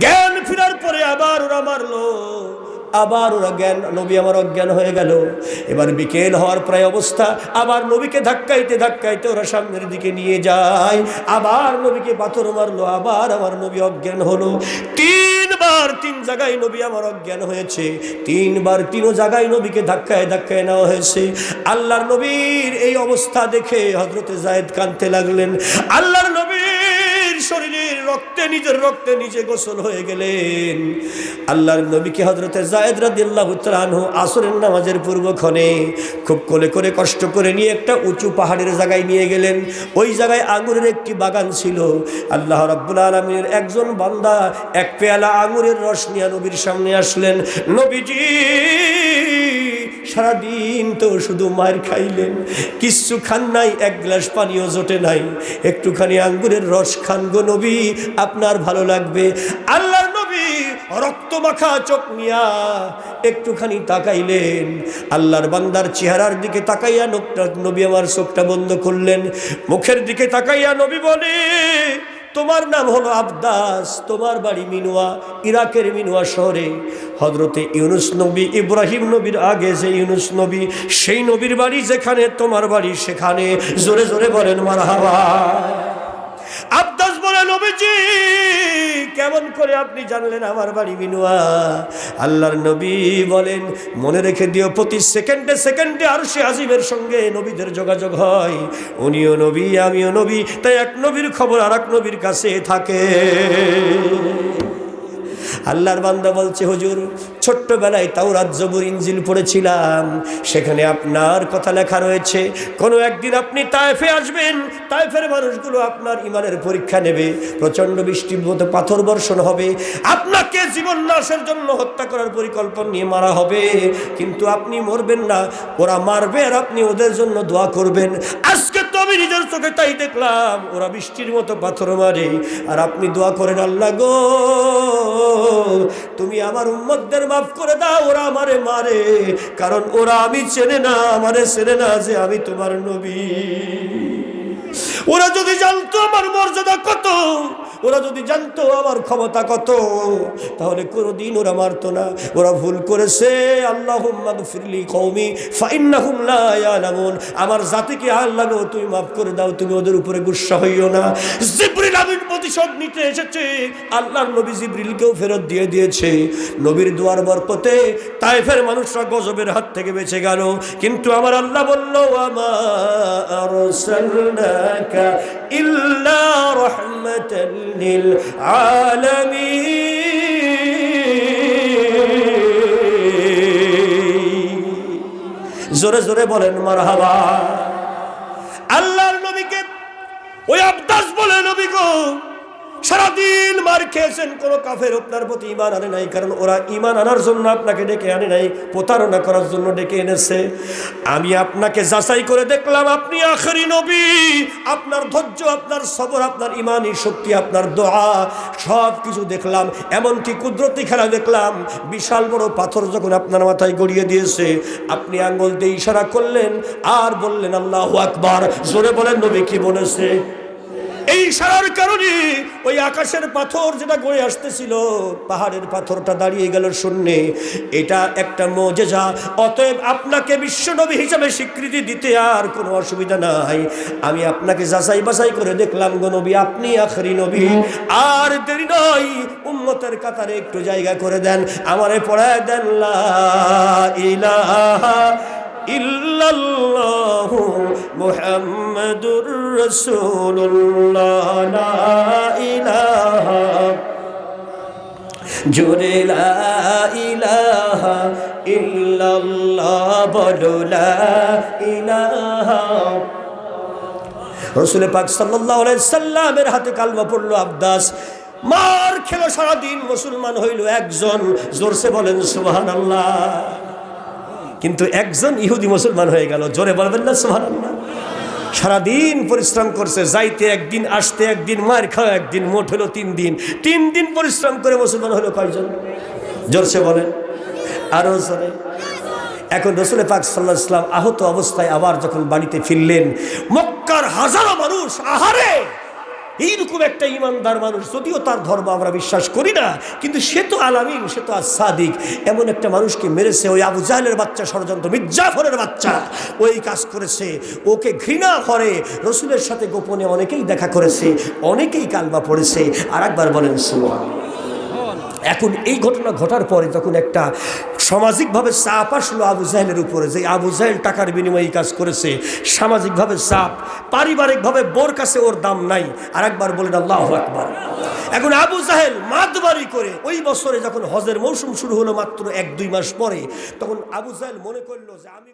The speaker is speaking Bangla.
জ্ঞান ফেরার পরে আবার ওরা মারলো। আবার ওরা জ্ঞান, নবী আমার অজ্ঞান হয়ে গেল। এবার বিকেল হওয়ার প্রায় অবস্থা। আবার নবীকে ধাক্কাইতে ধাক্কাইতে ওরা সামনের দিকে নিয়ে যায়। আবার নবীকে পাথর মারলো, আবার আমার নবী অজ্ঞান হলো। তিনবার তিন জায়গায় নবী আমার অজ্ঞান হয়েছে। তিনবার তিনও জায়গায় নবীকে ধাক্কায় ধাক্কায় নেওয়া হয়েছে। আল্লাহর নবীর এই অবস্থা দেখে হজরতে জায়েদ কানতে লাগলেন। আল্লাহর নবীর শরীরের রক্তে, নিজের রক্তে নিজে গোসল হয়ে গেলেন। আল্লাহর নবীকে হজরতে জায়দ রাদিয়াল্লাহু তাআলা আনহু আসরের নামাজের পূর্বক্ষণে খুব কোলে করে কষ্ট করে নিয়ে একটা উঁচু পাহাড়ের জায়গায় নিয়ে গেলেন। ওই জায়গায় আঙুরের একটি বাগান ছিল। আল্লাহ রাব্বুল আলামিনের একজন বান্দা এক পেয়ালা আঙুরের রস নিয়ে নবীর সামনে আসলেন। নবীজি সারাদিন তো শুধু মায়ের খাইলেন, কিচ্ছু খান নাই, এক গ্লাস পানিও জোটে নাই। একটুখানি আঙ্গুরের রস খান গো নবী, আপনার ভালো লাগবে। আল্লাহর নবী রক্ত মাখা চোখ নিয়া একটুখানি তাকাইলেন। আল্লাহর বান্দার চেহারার দিকে তাকাইয়া নবী আমার চোখটা বন্ধ করলেন। মুখের দিকে তাকাইয়া নবী বলে তোমার নাম হলো আবদাস, তোমার বাড়ি মিনুয়া, ইরাকের মিনুয়া শহরে। হজরতে ইউনুস নবী, ইব্রাহিম নবীর আগে যে ইউনুস নবী, সেই নবীর বাড়ি যেখানে, তোমার বাড়ি সেখানে। জোরে জোরে বলেন মার হাওয়া আবদাস বলে নবীজি, কেমন করে আপনি জানলেন আমার বাড়ি বিনুয়া আল্লাহর নবী বলেন, মনে রেখে দিও, প্রতি সেকেন্ডে সেকেন্ডে আর সে আজিমের সঙ্গে নবীদের যোগাযোগ হয়। উনিও নবী, আমিও নবী, তাই এক নবীর খবর আর এক নবীর কাছে থাকে। আল্লাহর বান্দা বলছে, হুজুর, ছোট্টবেলায় তাওরাত জবুর ইঞ্জিল পড়েছিলাম। সেখানে আপনার কথা লেখা রয়েছে, কোনো একদিন আপনি তায়েফে আসবেন, তায়েফের মানুষগুলো আপনার ইমানের পরীক্ষা নেবে, প্রচণ্ড বৃষ্টির মতো পাথর বর্ষণ হবে, আপনাকে জীবন নাশের জন্য হত্যা করার পরিকল্পনা নিয়ে মারা হবে, কিন্তু আপনি মরবেন না, ওরা মারবে আর আপনি ওদের জন্য দোয়া করবেন। আজকে আমি নিজের চোখে তাই দেখলাম, ওরা বৃষ্টির মতো পাথর মারে। আর আপনি দোয়া করেন, আল্লাহ গো, তুমি আমার উম্মতদের মাফ করে দাও, ওরা আমারে মারে। কারণ ওরা আমি চেনে না, আমারে চেনে না যে আমি তোমার নবী। ওরা যদি জানতো আমার মর্যাদা কত ওরা যদি জানতো আমার ক্ষমতা কত, তাহলে কোনোদিন ওরা মারতো না। ওরা ভুল করেছে। আল্লাহ ফিরলি কৌমি ইয়ালামুন। আমার জাতিকে আল্লাহ তুমি মাফ করে দাও, তুমি ওদের উপরে গুসা হইও না। জিবরিল আমিন প্রতিশোধ নিতে এসেছে। আল্লাহর নবী জিবরিলকেও ফেরত দিয়ে দিয়েছে। নবীর দুয়ার বরকতে তাইফের মানুষরা গজবের হাত থেকে বেঁচে গেল। কিন্তু আমার আল্লাহ বলল আমার আলমি। জোরে জোরে বলেন মারহাবা। আল্লাহর নবীকে ওই আবদাস বলে নবী গো। সারাদিন মার খেয়েছেন, কোনো কাফের আপনার প্রতি ইমান আনে নাই, কারণ ওরা ইমান আনার জন্য আপনাকে ডেকে আনে নাই, প্রতারণা করার জন্য ডেকে এনেছে। আমি আপনাকে যাচাই করে দেখলাম, আপনি আখেরি নবী। আপনার ধৈর্য, আপনার সবর, আপনার ইমানি শক্তি, আপনার দোয়া, সব কিছু দেখলাম। এমনকি কুদরতি খেলা দেখলাম, বিশাল বড় পাথর যখন আপনার মাথায় গড়িয়ে দিয়েছে, আপনি আঙ্গুল দিয়ে ইশারা করলেন, আর বললেন, আল্লাহ আকবার। জোরে বলেন, নবী কি বলেছে? এই সারার কারণে ওই আকাশের পাথর যেটা গড়ে আসতেছিল, পাহাড়ের পাথরটা দাঁড়িয়ে গেল শূন্যে। এটা একটা মজেজা। অতএব আপনাকে বিশ্বনবী হিসাবে স্বীকৃতি দিতে আর কোনো অসুবিধা নাই। আমি আপনাকে যাচাই বাছাই করে দেখলাম গো নবী, আপনি আখরি নবী। আর দেরি নয়, উম্মতের কাতারে একটু জায়গা করে দেন, আমারে পড়ায় দেন লা ইলাহা ইল্লাল্লাহু মুহাম্মাদুর রাসূলুল্লাহ, লা ইলাহা জোরে লা ইলাহা ইল্লাল্লাহ বলো লা ইলাহা। রসুল পাক আলাইহি সাল্লামের হাতে কালমা পড়ল আব্দাস। মার খেলো সারাদিন মুসলমান হইল একজন, জোরসে বলেন সুবহানাল্লাহ। কিন্তু একজন ইহুদি মুসলমান হয়ে গেল। জোরে বলবেন না, সুবহানাল্লাহ। সারাদিন পরিশ্রম করছে, যাইতে একদিন, আসতে একদিন, মার খাওয়া একদিন, মোট হলো তিন দিন। তিন দিন পরিশ্রম করে মুসলমান হলো কয়জন? জোরসে বলেন। আরও জোরে। এখন রসুল পাক সাল্লাহ ইসলাম আহত অবস্থায় আবার যখন বাড়িতে ফিরলেন, মক্কার হাজারো মানুষ, আহারে! এইরকম একটা ইমানদার মানুষ, যদিও তার ধর্ম আমরা বিশ্বাস করি না, কিন্তু সে তো আলামিন, সে তো আর সাদিক এমন একটা মানুষকে মেরেছে, ওই আবু জাহেলের বাচ্চা, ষড়যন্ত্র, মির্জাফরের বাচ্চা। ওই কাজ করেছে, ওকে ঘৃণা করে। রসুলের সাথে গোপনে অনেকেই দেখা করেছে, অনেকেই কালবা পড়েছে। আর একবার বলেন সুমান এখন এই ঘটনা ঘটার পরে তখন একটা সামাজিকভাবে চাপ আসলো আবু জাহেলের উপরে, যে আবু জাহেল টাকার বিনিময়ে কাজ করেছে। সামাজিকভাবে চাপ, পারিবারিকভাবে বোর কাছে ওর দাম নাই। আর একবার বলেন, আল্লাহ একবার এখন আবু জাহেল মাতবারি করে ওই বছরে যখন হজের মৌসুম শুরু হলো মাত্র এক দুই মাস পরে, তখন আবু জাহেল মনে করল যে আমি